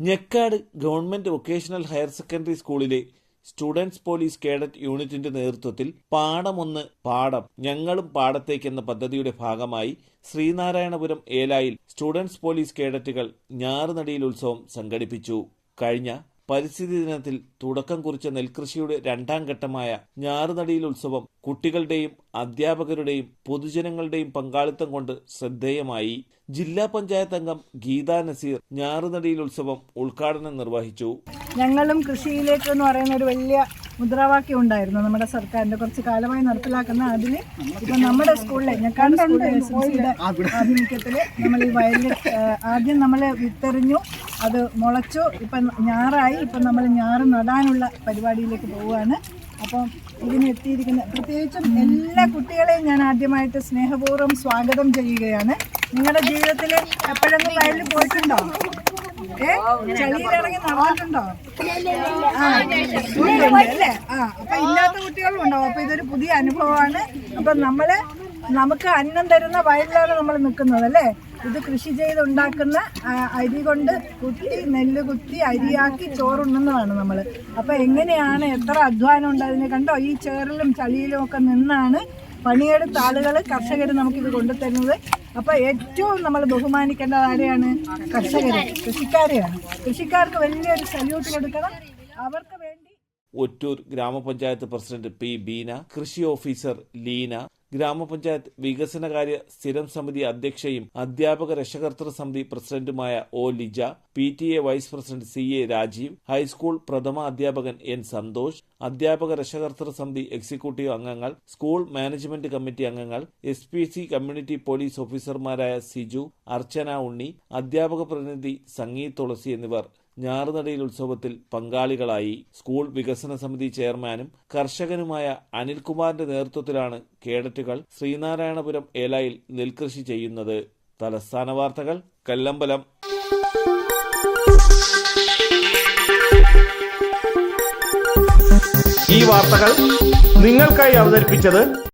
Njekkad government vocational higher secondary സ്കൂളിലെ students police cadet യൂണിറ്റിന്റെ നേതൃത്വത്തിൽ പാഠമൊന്ന് പാഠം ഞങ്ങളും പാടത്തേക്ക് എന്ന പദ്ധതിയുടെ ഭാഗമായി ശ്രീനാരായണപുരം ഏലായിൽ സ്റ്റുഡൻസ് പോലീസ് കേഡറ്റുകൾ ഞാറുനടിയിൽ ഉത്സവം സംഘടിപ്പിച്ചു. കഴിഞ്ഞ പരിസ്ഥിതി ദിനത്തിൽ തുടക്കം കുറിച്ച നെൽകൃഷിയുടെ രണ്ടാം ഘട്ടമായ ഞാറുനടിയിൽ ഉത്സവം കുട്ടികളുടെയും അധ്യാപകരുടെയും പൊതുജനങ്ങളുടെയും പങ്കാളിത്തം കൊണ്ട് ശ്രദ്ധേയമായി ജില്ലാ പഞ്ചായത്ത് അംഗം ഗീതാ നസീർ ഞാറുനടിയിൽ ഉത്സവം ഉദ്ഘാടനം നിർവഹിച്ചു. ഞങ്ങളും കൃഷിയിലേക്ക് എന്ന് പറയുന്ന ഒരു വലിയ മുദ്രാവാക്യം ഉണ്ടായിരുന്നു. നമ്മുടെ സർക്കാരിന്റെ കുറച്ച് കാലമായി നടപ്പിലാക്കുന്ന അതിന് ഇപ്പൊ നമ്മുടെ സ്കൂളിലെ ഞെക്കാട് സ്കൂളിലെ ആഭിമുഖ്യത്തിൽ നമ്മൾ ഈ വയലിൽ ആദ്യം നമ്മൾ വിത്തെറിഞ്ഞു അത് മുളച്ചു. ഇപ്പം ഞാറായി ഇപ്പം നമ്മൾ ഞാറ് നടാനുള്ള പരിപാടിയിലേക്ക് പോവുകയാണ്. അപ്പം ഇതിന് എത്തിയിരിക്കുന്ന പ്രത്യേകിച്ചും എല്ലാ കുട്ടികളെയും ഞാൻ ആദ്യമായിട്ട് സ്നേഹപൂർവം സ്വാഗതം ചെയ്യുകയാണ്. നിങ്ങളുടെ ജീവിതത്തിൽ എപ്പോഴൊന്നും വയലിൽ പോയിട്ടുണ്ടോ? ഏ? ചളിയിലിറങ്ങി നടന്നിട്ടുണ്ടോ? ആ. അപ്പൊ ഇല്ലാത്ത കുട്ടികളും ഉണ്ടാവും അപ്പൊ ഇതൊരു പുതിയ അനുഭവമാണ്. അപ്പൊ നമ്മൾ നമുക്ക് അന്നം തരുന്ന വയലിലാണ് നമ്മൾ നിൽക്കുന്നത് അല്ലേ? ഇത് കൃഷി ചെയ്തുണ്ടാക്കുന്ന അരി കൊണ്ട് കുത്തി നെല്ല് കുത്തി അരിയാക്കി ചോറുണ്ണുന്നതാണ് നമ്മൾ. അപ്പോൾ എങ്ങനെയാണ് എത്ര അധ്വാനം ഉണ്ട് അതിന് കണ്ടോ? ഈ ചേറിലും ചളിയിലും ഒക്കെ നിന്നാണ് പണിയെടുത്ത ആളുകൾ കർഷകർ നമുക്കിത് കൊണ്ടുതരുന്നത്. അപ്പോൾ ഏറ്റവും നമ്മൾ ബഹുമാനിക്കേണ്ടത് ആരെയാണ്? കർഷകർ കൃഷിക്കാരെയാണ്. കൃഷിക്കാർക്ക് വലിയൊരു സല്യൂട്ട് കൊടുക്കണം. അവർക്ക് വേണ്ടി ഒറ്റൂർ ഗ്രാമപഞ്ചായത്ത് പ്രസിഡന്റ് പി ബീന കൃഷി ഓഫീസർ ലീന ഗ്രാമപഞ്ചായത്ത് വികസനകാര്യ സ്ഥിരം സമിതി അധ്യക്ഷയും അധ്യാപക രക്ഷകർത്തൃ സമിതി പ്രസിഡന്റുമായ O Lija P T A vice president C A Rajeev high school പ്രഥമ അധ്യാപകൻ എൻ സന്തോഷ് അധ്യാപക രക്ഷകർത്തൃ സമിതി എക്സിക്യൂട്ടീവ് അംഗങ്ങൾ സ്കൂൾ മാനേജ്മെന്റ് കമ്മിറ്റി അംഗങ്ങൾ S P C community police ഓഫീസർമാരായ സിജു അർച്ചന ഉണ്ണി അധ്യാപക പ്രതിനിധി സംഗീത് തുളസി എന്നിവർ. ഞാറുനടയിൽ ഉത്സവത്തിൽ പങ്കാളികളായി സ്കൂൾ വികസന സമിതി ചെയർമാനും കർഷകനുമായ അനിൽകുമാറിന്റെ നേതൃത്വത്തിലാണ് കേഡറ്റുകൾ ശ്രീനാരായണപുരം ഏലായിൽ നെൽകൃഷി ചെയ്യുന്നത്. തലസ്ഥാന വാർത്തകൾ കല്ലമ്പലം. ഈ വാർത്തകൾ നിങ്ങൾക്കായി അവതരിപ്പിച്ചത്